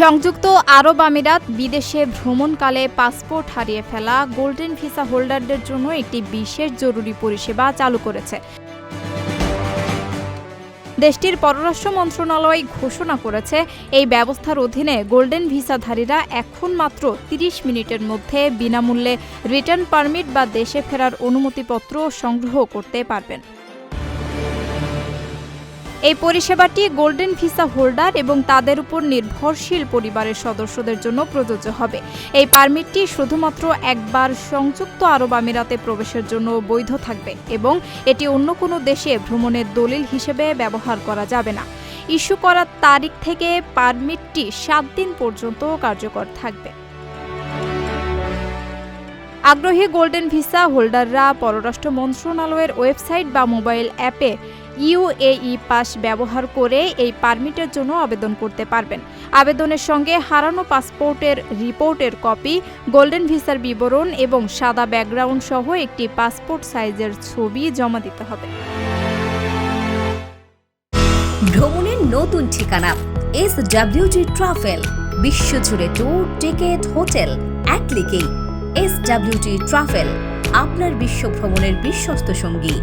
সংযুক্ত আরব আমিরাত বিদেশে ভ্রমণকালে পাসপোর্ট হারিয়ে ফেলা গোল্ডেন ভিসা হোল্ডারদের জন্য একটি বিশেষ জরুরি পরিষেবা চালু করেছে। দেশটির পররাষ্ট্র মন্ত্রণালয় ঘোষণা করেছে, এই ব্যবস্থার অধীনে গোল্ডেন ভিসাধারীরা এখন মাত্র 30 মিনিটের মধ্যে বিনামূল্যে রিটার্ন পারমিট বা দেশে ফেরার অনুমতিপত্র সংগ্রহ করতে পারবেন। এই পরিষেবাটি গোল্ডেন ভিসা হোল্ডার এবং তাদের উপর নির্ভরশীল পরিবারের সদস্যদের জন্য প্রযোজ্য হবে। এই পারমিটটি শুধুমাত্র একবার সংযুক্ত আরব আমিরাতে প্রবেশের জন্য বৈধ থাকবে এবং এটি অন্য কোনো দেশে ভ্রমণের দলিল হিসেবে ব্যবহার করা যাবে না। ইস্যু করার তারিখ থেকে পারমিটটি সাত দিন পর্যন্ত কার্যকর থাকবে। আগ্রহী গোল্ডেন ভিসা হোল্ডাররা পররাষ্ট্র মন্ত্রণালয়ের ওয়েবসাইট বা মোবাইল অ্যাপে ইউএই পাস ব্যবহার করে এই পারমিটের জন্য আবেদন করতে পারবেন। আবেদনের সঙ্গে হারানো পাসপোর্টের রিপোর্টের কপি, গোল্ডেন ভিসার বিবরণ এবং সাদা ব্যাকগ্রাউন্ড সহ একটি পাসপোর্ট সাইজের ছবি জমা দিতে হবে। ভ্রমণের নতুন ঠিকানা, এস ডাব্লিউটি ট্রাভেল, বিশ্বজুড়ে ট্যুর, টিকেট, হোটেল, এক ক্লিকেই এস ডাব্লিউটি ট্রাভেল, আপনার বিশ্ব ভ্রমণের বিশ্বস্ত সঙ্গী।